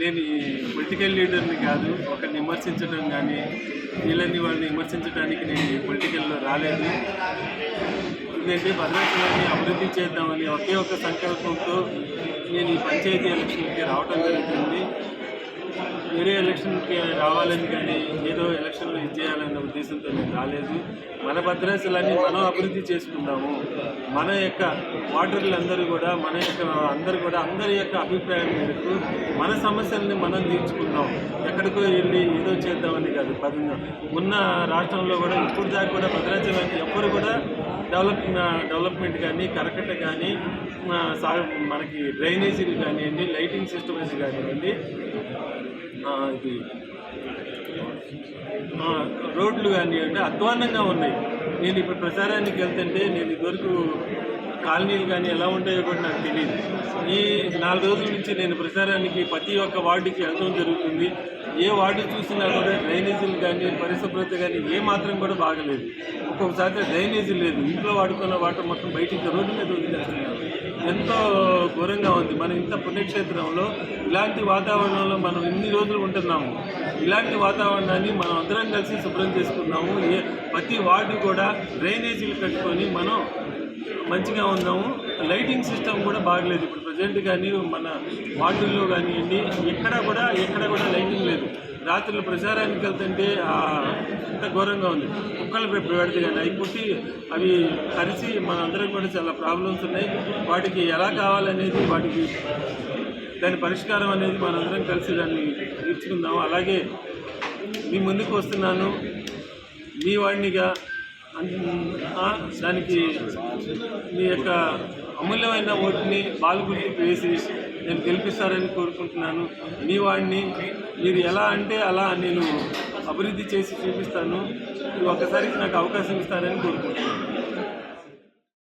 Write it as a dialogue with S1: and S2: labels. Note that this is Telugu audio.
S1: నేను ఈ పొలిటికల్ లీడర్ని కాదు ఒకరిని విమర్శించడం కానీ వీళ్ళని వాళ్ళని విమర్శించడానికి నేను ఈ పొలిటికల్లో రాలేదు. ఎందుకంటే భద్రాచలాన్ని అభివృద్ధి చేద్దామని ఒకే ఒక సంకల్పంతో నేను ఈ పంచాయతీ ఎలక్షన్కి రావడం జరుగుతుంది. వేరే ఎలక్షన్కి రావాలని కానీ ఏదో ఎలక్షన్లో ఇది చేయాలన్న ఉద్దేశంతో నేను రాలేదు. మన భద్రాసులన్నీ మనం అభివృద్ధి చేసుకుందాము. మన యొక్క ఓటర్లందరూ కూడా మన యొక్క అందరూ కూడా అందరి యొక్క అభిప్రాయం మేరకు మన సమస్యల్ని మనం తీర్చుకుందాం. ఎక్కడికో వెళ్ళి ఏదో చేద్దామని కాదు పది ఉన్న రాష్ట్రంలో కూడా ఇప్పుడు దాకా కూడా భద్రాచలాన్ని ఎవ్వరు కూడా డెవలప్ డెవలప్మెంట్ కానీ కరకట్ట కానీ సా మనకి డ్రైనేజీలు కానివ్వండి లైటింగ్ సిస్టమ్స్ కానివ్వండి ఇది. రోడ్లు కానివ్వండి అధ్వాన్నంగా ఉన్నాయి. నేను ఇప్పుడు ప్రచారానికి వెళ్తుంటే నేను ఇదివరకు కాలనీలు కానీ ఎలా ఉంటాయో కూడా నాకు తెలియదు ఈ నాలుగు రోజుల నుంచి నేను ప్రచారానికి ప్రతి ఒక్క వార్డుకి వెళ్ళడం జరుగుతుంది. ఏ వార్డు చూసినా కూడా డ్రైనేజీలు కానీ పరిశుభ్రత కానీ ఏ మాత్రం కూడా బాగలేదు. ఒక్కొక్కసారి డ్రైనేజీ లేదు. ఇంట్లో వాడుకున్న వాటర్ మొత్తం బయటికి రోడ్డు మీద వదిలేస్తున్నారు. ఎంతో ఘోరంగా ఉంది. మన ఇంత పుణ్యక్షేత్రంలో ఇలాంటి వాతావరణంలో మనం ఇన్ని రోజులు ఉంటున్నాము. ఇలాంటి వాతావరణాన్ని మనం అందరం కలిసి శుభ్రం చేసుకున్నాము ఏ ప్రతి వార్డు కూడా డ్రైనేజీలు కట్టుకొని మనం మంచిగా ఉన్నాము. లైటింగ్ సిస్టమ్ కూడా బాగలేదు. ఇప్పుడు ప్రజెంట్ కానీ మన వార్డుల్లో కానివ్వండి ఎక్కడ కూడా ఎక్కడ కూడా లైటింగ్ లేదు. రాత్రులు ప్రచారానికి వెళ్తుంటే ఎంత ఘోరంగా ఉంది. కుక్కలు పెడితే కానీ అవి పుట్టి అవి కలిసి మనందరం కూడా చాలా ప్రాబ్లమ్స్ ఉన్నాయి. వాటికి ఎలా కావాలనేది వాటికి దాని పరిష్కారం అనేది మనందరం కలిసి దాన్ని తీర్చుకుందాం అలాగే మీ ముందుకు వస్తున్నాను. మీ వాడినిగా దానికి మీ యొక్క అమూల్యమైన ఓటుని బాలుగుడికి వేసి నేను గెలిపిస్తారని కోరుకుంటున్నాను. మీ వాడిని మీరు ఎలా అంటే అలా నేను అభివృద్ధి చేసి చూపిస్తాను. ఒకసారికి నాకు అవకాశం ఇస్తారని కోరుకుంటున్నాను.